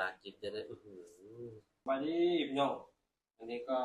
ลากินจะได้อื้อหือมาดิพี่น้อง อันนี้ก็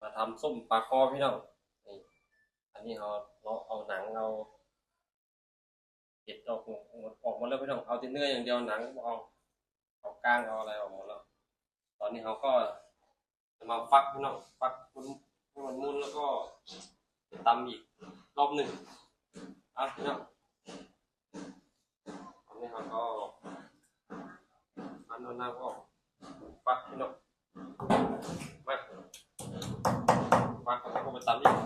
มาทำส้มปลาคอพี่น้องนี่อันนี้เราเราเอาหนังเอาเห็ดออกหมดออกหมดแล้วพี่น้องเอาแต่เนื้ออย่างเดียวหนังบ่เอาเอาก้างเอาอะไรออกหมดแล้ว ตอนนี้เขาก็จะมาฟักพี่น้องฟักมันให้มันมุนแล้วก็จะตำอีกรอบหนึ่งอะพี่น้องตอนนี้เขาก็ อันนั้นก็ฟักพี่น้องมาฟักแล้วก็ไปตำอีก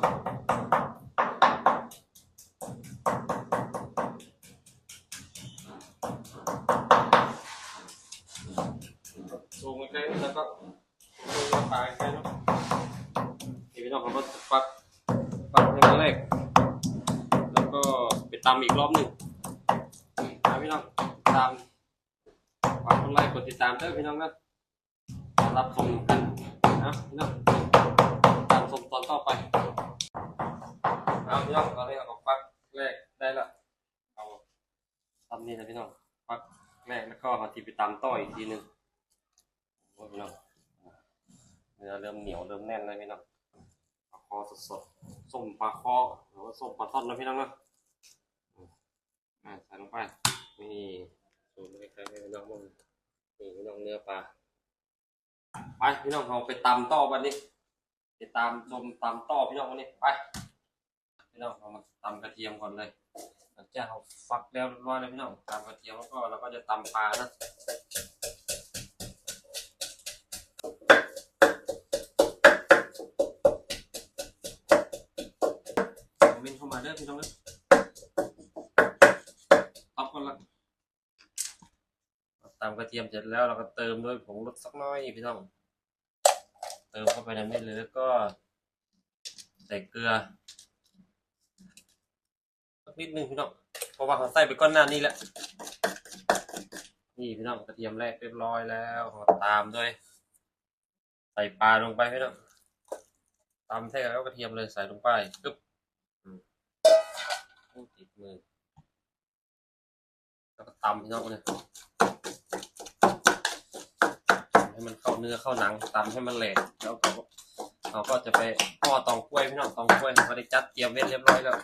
ซูมใกล้แล้วก็ซูมปลาใกล้เนาะนี่พี่น้องเขาก็จะฟักฟักให้มันแรกแล้วก็ไปตำอีกรอบหนึ่งนะพี่น้องตาม ไลค์กดติดตามด้วยพี่น้องนะรับชมกันนะพี่น้องตามชมตอนต่อไปเอาพี่น้องตอนนี้เราก็ฟักแรกได้ละเอาตำนี่นะพี่น้องฟักแรกแล้วก็เอาทีไปตำต่ออีกทีหนึ่งโอ้พี่น้องเนื้อเริ่มเหนียวเริ่มแน่นเลยพี่น้องปลาคอสดๆส้มปลาคอหรือว่าส้มปลาทอดนะพี่น้องนะอ่าใส่ลงไปนี่สูตรใกล้ๆให้พี่น้องมอง นี่พี่น้องเนื้อปลาไปพี่น้องเราไปตำต่อวันนี้ไปตามชมตำต่อพี่น้องวันนี้ไปพี่น้องเรามาตำกระเทียมก่อนเลยหลังจากเราฟักแล้วร้อยแล้วพี่น้องตำกระเทียมแล้วก็เราก็จะตำปลานะคอมเมนต์เข้ามาเด้อพี่น้องเด้อตอบกันละ ตามกระเทียมเสร็จแล้วเราก็เติมด้วยผงรสสักน้อยพี่น้อง เติมเข้าไปในนี้เลยแล้วก็ ใส่เกลือสักนิดนึงพี่น้องเพราะว่าเขาใส่ไปก้อนหน้านี้แหละนี่พี่น้องกระเทียมแรกเรียบร้อยแล้วตามด้วย ใส่ปลาลงไปพี่น้องตามแท้แล้วกระเทียมเลยใส่ลงไปปึ๊บติดมือแล้วก็ตำพี่น้องเนี่ย ให้มันเข้าเนื้อเข้าหนังตำให้มันแหลกแล้วก็เราก็จะไปห่อตองกล้วยพี่น้องตองกล้วยเราได้จัดเตรียมไว้เรียบร้อยแล้ว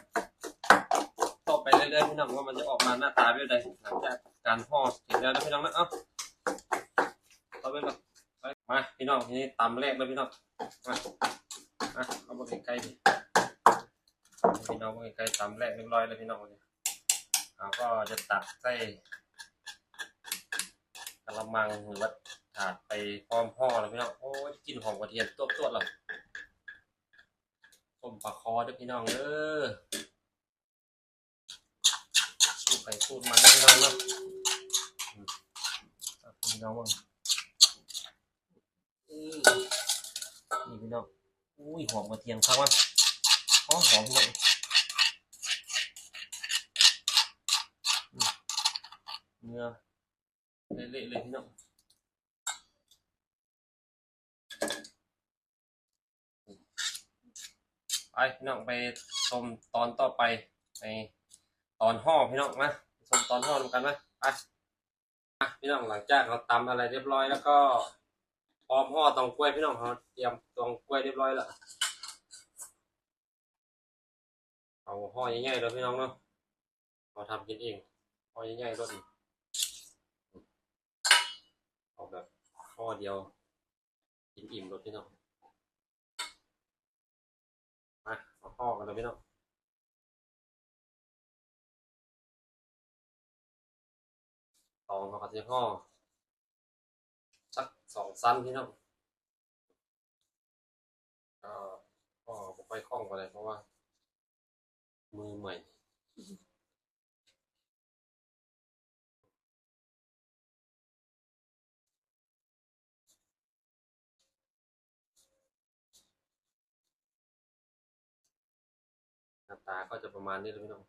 ต่อไปเรื่อยๆพี่น้องว่ามันจะออกมาหน้าตาเป็นยังไงหลังจากการห่อเสร็จแล้วนะพี่น้องนะเอ้าต่อไปก่อนไปมาพี่น้องทีนี้ตำแรกเลยพี่น้องมามาเอามาใกล้ๆดิพี่น้องใกล้ๆตำแรกเรียบร้อยแล้วพี่น้องเนี่ยเราก็จะตักใส่กระมังหรือว่า ถาดไปพร้อมห่อแล้วพี่น้องโอ้ยกลินหอมกระเทียมตัวตัวๆเลยต้มปลาคอเด้อพี่น้องเด้อสูดไปสูดมาได้พี่น้องเนาะอืมเอาพี่น้องว่าอืมนี่พี่น้องอุ้ยหอมกระเทียมครับว่าหอมหอมเลยอืมเนื้อเละๆเลยพี่น้อง ไปพี่น้องไปชมตอนต่อไปในตอนห่อพี่น้องนะชมตอนห่อกันนะไปอะพี่น้องหลังจากเราตำอะไรเรียบร้อยแล้วก็พร้อมห่อตองกล้วยพี่น้องเขาเตรียมตองกล้วยเรียบร้อยแล้วเอาห่อใหญ่ๆเลยพี่น้องเนาะเราทำกินเองห่อใหญ่ๆรสเอาแบบห่อเดียวกินอิ่มรสพี่น้อง พ่อกันเลยพี่น้องตองเขาก็จะห่อสักสองสั้นพี่น้องก็ห่อบ่ค่อยคล่องไปเลยเพราะว่า มือใหม่ ตาก็จะประมาณนี้เลยพี่น้อง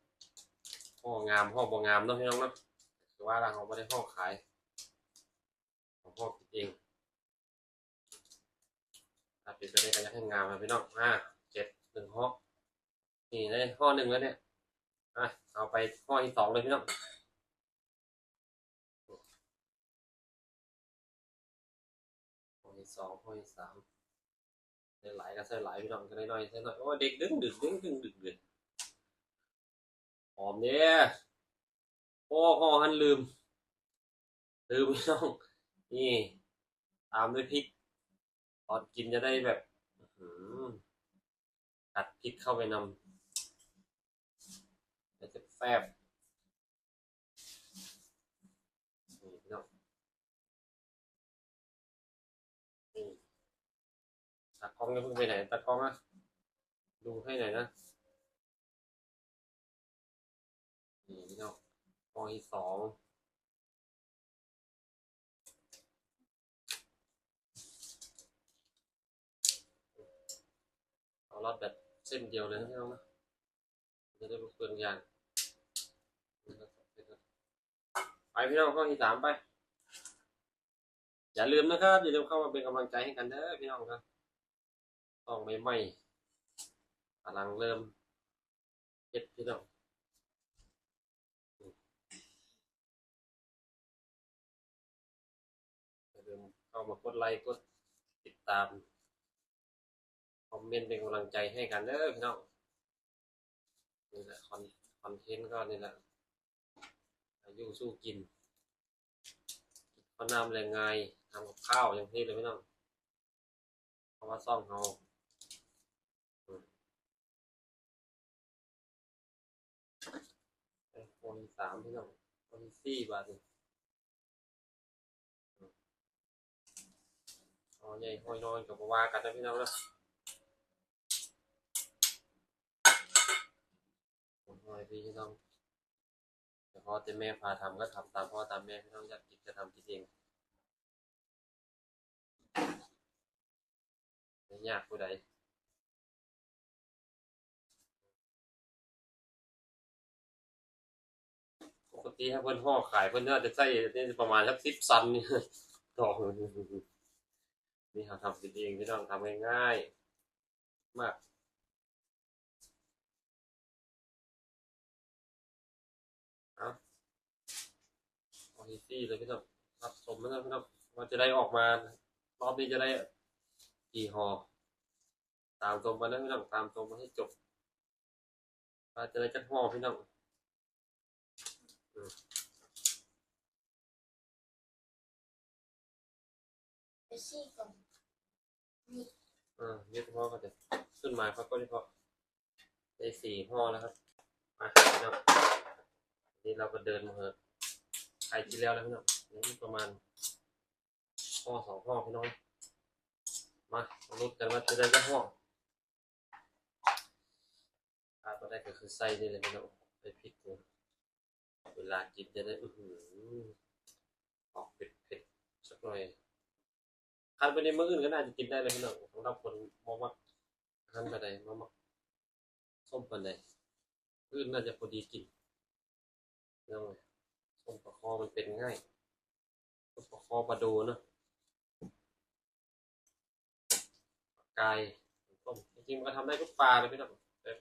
ห่องามห่อบ่งามเนาะพี่น้องนะแต่ว่าเราไม่ได้ห่อขายของพ่อกินเองตัดเป็นไปได้ก็อยากให้งามนะพี่น้องห้าเจ็ดหนึ่งห่อนี่ได้ห่อหนึ่งแล้วเนี่ยเอาไปห่อที่สองเลยพี่น้องห่อที่สองห่อที่สามไหลายก็ใส่หลายพี่น้องก็น้อยๆใส่น้อยโอ้เด็กดึงดึงดึงดึงดึงดึง หอมเนี่ยโอ้ห่อหันลืม ลืมพี่น้องนี่ ตามด้วยพริกตอนกินจะได้แบบกัดพริกเข้าไปนำจะแซ่บๆนี่พี่น้องตากล้องจะเพิ่งไปไหนตากล้องอะดูให้หน่อยนะ นี่พี่น้องกล้องที่สองเอารอดแบบเส้นเดียวเลยนะพี่น้องนะจะได้ไม่เปลืองยางไปพี่น้องข้อที่สามไป อย่าลืมนะครับอย่าลืมเข้ามาเป็นกำลังใจให้กันเด้อพี่น้องครับต้องไม่ไหมกำลังเริ่มเจ็ดพี่น้องอย่าลืม เข้ามากดไลค์กดติดตาม คอมเมนต์เป็นกำลังใจให้กันเด้อพี่น้องนี่แหละคอนคอนเทนต์ก็นี่แหละอายุสู้กินข้าวน้ำแรงงายทำกับข้าวอย่างที่เลยพี่น้องเพราะว่าซ่องเขาไอโฟนสามพี่น้องโฟนสี่บาท อ๋อใหญ่ห้อยนอนกับว่ากันนะพี่น้องนะผมห้อยพี่น้องแต่พ่อแต่แม่พาทำก็ทำตามพ่อตามแม่พี่น้องอยากกินก็ทำกินเองไม่ยากผู้ใดปกติถ้าเพิ่อนห่อขายเพิ่อนน่าจะใช้นี่ประมาณสักสิบซันนี่ต่อ นี่เราทำกินเองพี่น้องทำง่ายๆมากเอาเอาอีซี่เลยพี่น้องรับชมนะครับพี่น้องว่าจะได้ออกมารอบนี้จะได้กี่ห่อตามตรงมานะพี่น้องตามตรงมาให้จบว่าจะได้จักห่อพี่น้องสี่ก่อนนี่ อ่านี่พ่อก็จะขึ้นมาเขาก็ที่พอได้สี่ห่อแล้วครับมาพี่น้องนี่เราก็เดินมาเหอะใครกิแล้วแล้วพี่น้องนี่ประมาณห่อสองห่อพี่น้องมาลุ้นกันว่าจะได้กี่ห่อขาดก็ได้ก็คือไส้นี่เลยพี่น้องไปพริกเนี่ยเวลากินจะได้อือหือออกเผ็ดเผ็ดๆสักหน่อย คันไปในมื้ออื่นก็น่าจะกินได้เลยพี่น้องสำหรับคนมองว่าคันไปไหนมามักส้มไปไหนมือื่นน่าจะพอดีกินเรื่องไรส้มปลาคอมันเป็นง่ายส้มปลาคอปลาดูเนอะปลากายส้มจริงๆมันก็ทำได้ทุกปลาเลยพี่น้องแต่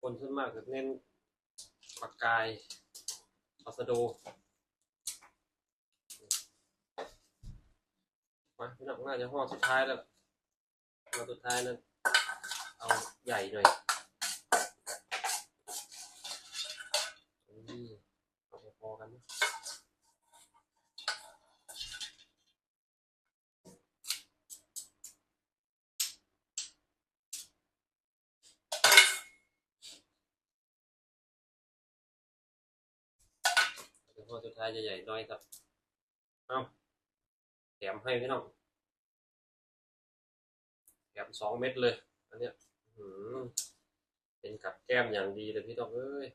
คนส่วนมากจะเน้นปลากายปลาสะโด มาพี่น้องน่าจะห่อสุดท้ายแล้วห่อสุดท้ายนั้นเอาใหญ่หน่อยนี่เอาพอกันนะห่อสุดท้ายจะใหญ่น้อยครับ เอา ถมให้พี่น้องแถมสองเม็ดเลย อันเนี้ยเป็นกับแก้มอย่างดีเลยพี่ต้องเอ้ย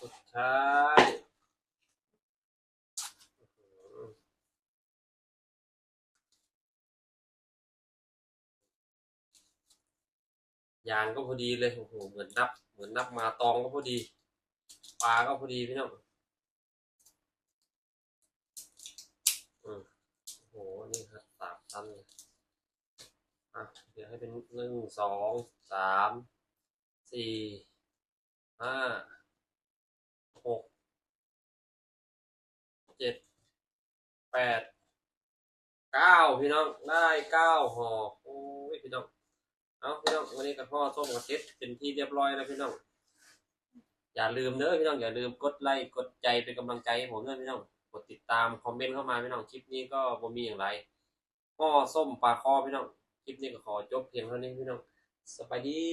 สุดท้ายยางก็พอดีเลยโอ้โหเหมือนนับ เหมือนนับมาตองก็พอดี ปลาก็พอดีพี่น้องอืมโอ้โหนี่ครับสามชั้นเลยอะเดี๋ยวให้เป็นหนึ่งสองสามสี่ห้า หกเจ็ดแปดเก้าพี่น้องได้เก้าห่อโอ้ยพี่น้องเอาพี่น้องวันนี้กับพ่อส้มกับเซ็ตเป็นที่เรียบร้อยแล้วพี่น้องอย่าลืมเด้อพี่น้องอย่าลืมกดไลค์กดใจเป็นกำลังใจให้ผมด้วยพี่น้องกดติดตามคอมเมนต์เข้ามาพี่น้องคลิปนี้ก็บ่มีอย่างไรพ่อส้มปลาคอพี่น้องคลิปนี้ก็ขอจบเพียงเท่านี้พี่น้องสบายดี